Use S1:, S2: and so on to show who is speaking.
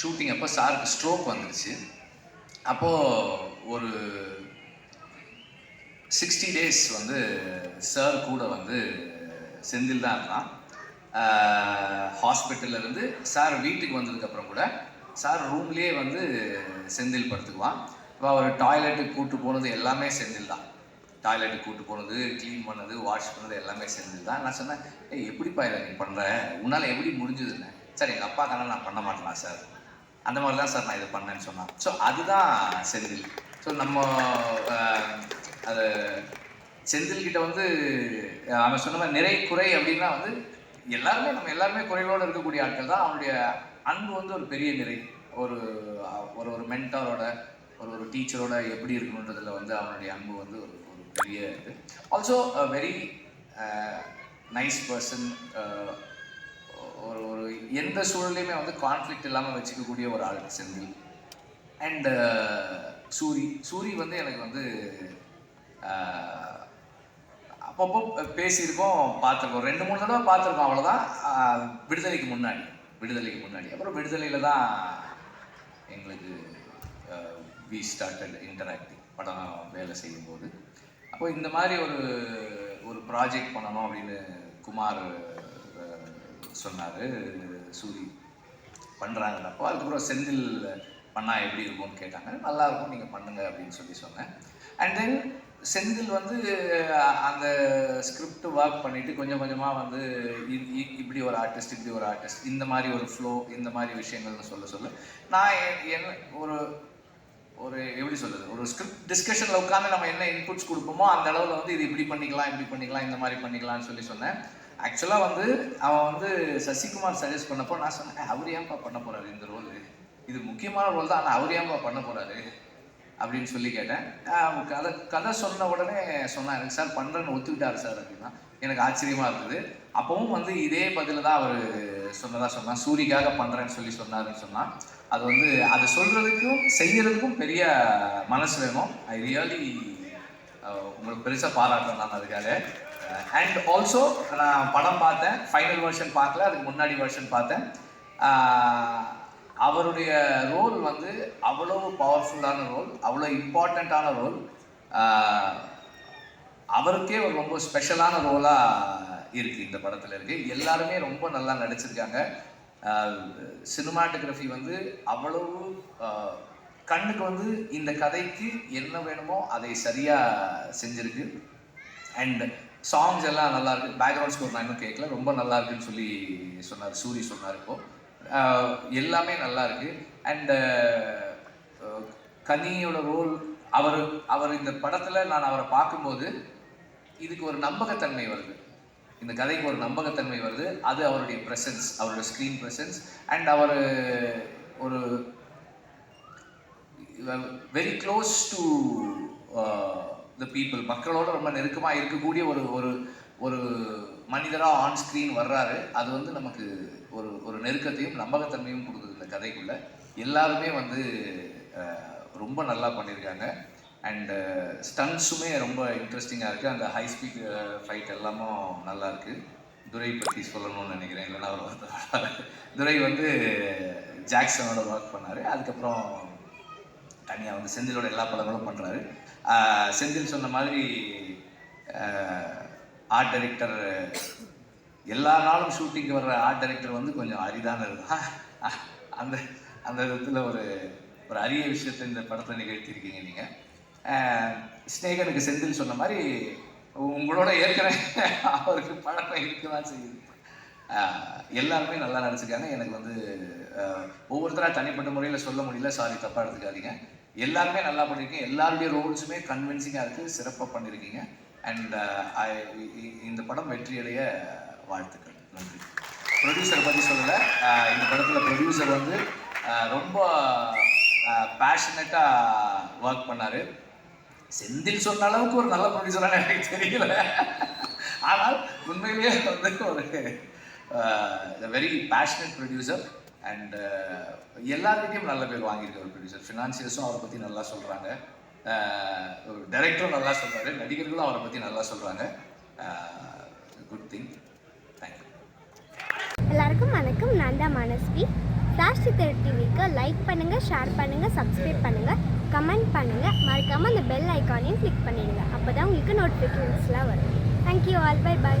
S1: Shooting அப்போ சாருக்கு stroke வந்துருச்சு. அப்போது ஒரு சிக்ஸ்டி டேஸ் வந்து சார் கூட வந்து செந்தில் தான் இருந்தான். இருந்து சார் வீட்டுக்கு வந்ததுக்கப்புறம் கூட சார் ரூம்லேயே வந்து செந்தில் படுத்துக்குவான். இப்போ அவர் டாய்லெட்டுக்கு கூட்டு போனது எல்லாமே செந்தில் தான். டாய்லெட்டுக்கு கூட்டு போனது க்ளீன் பண்ணது வாஷ் பண்ணது எல்லாமே செந்தில் தான். நான் சொன்னேன் ஏய் எப்படிப்பா இதை நீ பண்ணுற உன்னால் எப்படி முடிஞ்சதுன்னு? சார் எங்கள் அப்பா தானே நான் பண்ண மாட்டேனா சார். அந்த மாதிரி தான் சார் நான் இதை பண்ணேன்னு சொன்னான் ஸோ அதுதான் செந்தில். ஸோ நம்ம அது செந்தில்கிட்ட வந்து அவன் சொன்ன மாதிரி நிறை குறை அப்படின்னா வந்து எல்லாருமே நம்ம எல்லாருமே குறைகளோடு இருக்கக்கூடிய ஆட்கள் தான். அவனுடைய அன்பு வந்து ஒரு பெரிய நிறை. ஒரு ஒரு ஒரு மென்டாரோட ஒரு ஒரு டீச்சரோட எப்படி இருக்கணுன்றதில் வந்து அவனுடைய அன்பு வந்து ஒரு ஒரு பெரிய இது. ஆல்சோ வெரி நைஸ் பர்சன் ஒரு ஒரு எந்த சூழலையுமே வந்து கான்ஃப்ளிக்ட் இல்லாமல் வச்சுக்கக்கூடிய ஒரு ஆள் செந்தில். அண்ட் uh, சூரி சூரி வந்து எனக்கு வந்து அப்பப்போ பேசியிருக்கோம் பார்த்துருக்கோம். ரெண்டு மூணு தடவை பார்த்துருக்கோம் அவ்வளோதான் விடுதலைக்கு முன்னாடி விடுதலைக்கு முன்னாடி. அப்புறம் விடுதலையில் தான் எங்களுக்கு வி ஸ்டார்டட் இன்டராக்டிங் படம் வேலை செய்யும்போது. அப்போ இந்த மாதிரி ஒரு ஒரு ப்ராஜெக்ட் பண்ணணும் அப்படின்னு குமார் சொன்னார் சூரி பண்ணுறாங்கன்னப்போ அதுக்கப்புறம் செந்தில் பண்ணால் எப்படி இருக்கும்னு கேட்டாங்க. நல்லா இருக்கும் நீங்கள் பண்ணுங்க அப்படின்னு சொல்லி சொன்னேன். அண்ட் தென் செந்தில் வந்து அந்த ஸ்கிரிப்ட் ஒர்க் பண்ணிட்டு கொஞ்சம் கொஞ்சமாக வந்து இ- இ- இப்படி ஒரு ஆர்டிஸ்ட் இப்படி ஒரு ஆர்டிஸ்ட் இந்த மாதிரி ஒரு ஃப்ளோ இந்த மாதிரி விஷயங்கள்னு சொல்ல சொல்ல நான் என்- ஒரு ஒரு எப்படி சொல்கிறது ஒரு ஸ்கிரிப்ட் டிஸ்கஷனில் உட்காந்து நம்ம என்ன இன்புட்ஸ் கொடுப்போமோ அந்த அளவில் வந்து இது இப்படி பண்ணிக்கலாம் இப்படி பண்ணிக்கலாம் இந்த மாதிரி பண்ணிக்கலாம்னு சொல்லி சொன்னேன். ஆக்சுவலாக வந்து அவன் வந்து சசிகுமார் சஜஸ்ட் பண்ணப்போ நான் சொன்னேன் அவர் ஏன்பா பண்ண போறாரு இந்த ரோல் இது முக்கியமான ரோல் தான் ஆனால் அவர் ஏன்பா பண்ண போறாரு? அப்படின்னு சொல்லி கேட்டேன். கதை கதை சொன்ன உடனே சொன்னான் எனக்கு சார் பண்ணுறேன்னு ஒத்துக்கிட்டாரு சார் அப்படின்னா எனக்கு ஆச்சரியமா இருந்தது அப்பவும் வந்து இதே பதில தான் அவர் சொன்னதா சொன்னான் சூரிக்காக பண்ணுறேன்னு சொல்லி சொன்னாருன்னு சொன்னான். அது வந்து அதை சொல்றதுக்கும் செய்யறதுக்கும் பெரிய மனசு வேணும். ஐ ரியலி உங்களுக்கு பெருசாக பாராட்டுறேன் நான் அதுக்காக. அண்ட் ஆல்சோ நான் படம் பார்த்தேன். ஃபைனல் வெர்ஷன் பார்க்கல. அதுக்கு முன்னாடி வெர்ஷன் பார்த்தேன். அவருடைய ரோல் வந்து அவ்வளோ பவர்ஃபுல்லான ரோல் அவ்வளோ இம்பார்ட்டண்ட்டான ரோல் அவருக்கே ஒரு ரொம்ப ஸ்பெஷலான ரோலாக இருக்குது இந்த படத்தில் இருக்குது எல்லாருமே ரொம்ப நல்லா நடிச்சிருக்காங்க. சினிமாட்டோகிராஃபி வந்து அவ்வளவு கண்ணுக்கு வந்து இந்த கதைக்கு என்ன வேணுமோ அதை சரியாக செஞ்சிருக்கு. அண்ட் சாங்ஸ் எல்லாம் நல்லா இருக்கு பேக்ரவுண்ட் ஸ்கோர் நான் இன்னும் கேட்கல ரொம்ப நல்லா இருக்குன்னு சொல்லி சொன்னார் சூரி சொன்னார் இப்போ. எல்லாமே நல்லா இருக்கு அண்ட் கனியோட ரோல் அவர் அவர் இந்த படத்தில் நான் அவரை பார்க்கும்போது இதுக்கு ஒரு நம்பகத்தன்மை வருது. இந்த கதைக்கு ஒரு நம்பகத்தன்மை வருது. அது அவருடைய ப்ரெசன்ஸ் அவருடைய ஸ்க்ரீன் ப்ரெசன்ஸ் அண்ட் அவர் ஒரு very close to the people மக்களோட ரொம்ப நெருக்கமாக இருக்கக்கூடிய ஒரு ஒரு ஒரு மனிதராக ஆன் ஸ்க்ரீன் வர்றாரு. அது வந்து நமக்கு ஒரு ஒரு நெருக்கத்தையும் நம்பகத்தன்மையும் கொடுக்குது இந்த கதைக்குள்ள. எல்லாருமே வந்து ரொம்ப நல்லா பண்ணியிருக்காங்க அண்டு ஸ்டன்ஸுமே ரொம்ப இன்ட்ரெஸ்டிங்காக இருக்குது அந்த ஹை ஸ்பீட் ஃபைட் எல்லாமும் நல்லா இருக்குது துரை பற்றி சொல்லணும்னு நினைக்கிறேன். இல்லைன்னா அவர் துரை வந்து ஜாக்சனோட ஒர்க் பண்ணார். அதுக்கப்புறம் தனியாக வந்து செந்திலோட எல்லா படங்களும் பண்ணுறாரு செந்தில் சொன்ன மாதிரி ஆர்ட் டைரக்டர் எல்லா நாளும் ஷூட்டிங்க்கு வர்ற ஆர்ட் டைரக்டர் வந்து கொஞ்சம் அரிதானது தான் அந்த அந்த விதத்தில் ஒரு ஒரு அரிய விஷயத்தை இந்த படத்தில் நிகழ்த்தியிருக்கீங்க நீங்கள் ஸ்னேகனுக்கு செந்தில் சொன்ன மாதிரி உங்களோட ஏற்கனவே அவருக்கு பழக்கம் இருக்க தான் செய்யுது. எல்லாருமே நல்லா நடிச்சிருக்காங்க. எனக்கு வந்து ஒவ்வொருத்தராக தனிப்பட்ட முறையில் சொல்ல முடியல. சாரி தப்பாக எடுத்துக்காதீங்க. எல்லாருமே நல்லா பண்ணியிருக்கீங்க எல்லாருடைய ரோல்ஸுமே கன்வின்சிங்காக இருக்குது சிறப்பாக பண்ணியிருக்கீங்க அண்ட் இந்த படம் வெற்றியடைய வாழ்த்துக்கள். நன்றி. ப்ரொடியூசரை பற்றி சொல்லலை. இந்த படத்தில் ப்ரொடியூசர் வந்து ரொம்ப பேஷனட்டாக ஒர்க் பண்ணார். செந்தில் சொன்ன அளவுக்கு ஒரு நல்ல ப்ரொடியூசரான எனக்கு தெரியல. ஆனால் உண்மையிலேயே வந்து ஒரு வெரி பேஷனட் ப்ரொடியூசர் அண்ட் எல்லாருக்கிட்டையும் நல்ல பேர் வாங்கியிருக்க ஒரு ப்ரொடியூசர் ஃபினான்சியர்ஸும் அவரை பற்றி நல்லா சொல்கிறாங்க டைரக்டரும் uh, நல்லா சொல்கிறாரு நடிகர்களும் அவரை பற்றி நல்லா சொல்கிறாங்க குட் திங் தேங்க்யூ
S2: எல்லாருக்கும் வணக்கம். நான் தான் மனஸ்வி. ஃப்ளாஷ் சித்தர் டிவிக்கு லைக் பண்ணுங்கள் ஷேர் பண்ணுங்கள் சப்ஸ்கிரைப் பண்ணுங்கள் கமெண்ட் பண்ணுங்கள் மறக்காமல் அந்த பெல் ஐக்கானையும் கிளிக் பண்ணிடுங்க. அப்போ தான் உங்களுக்கு நோட்டிஃபிகேஷன்ஸ்லாம் வரும். Thank you all by by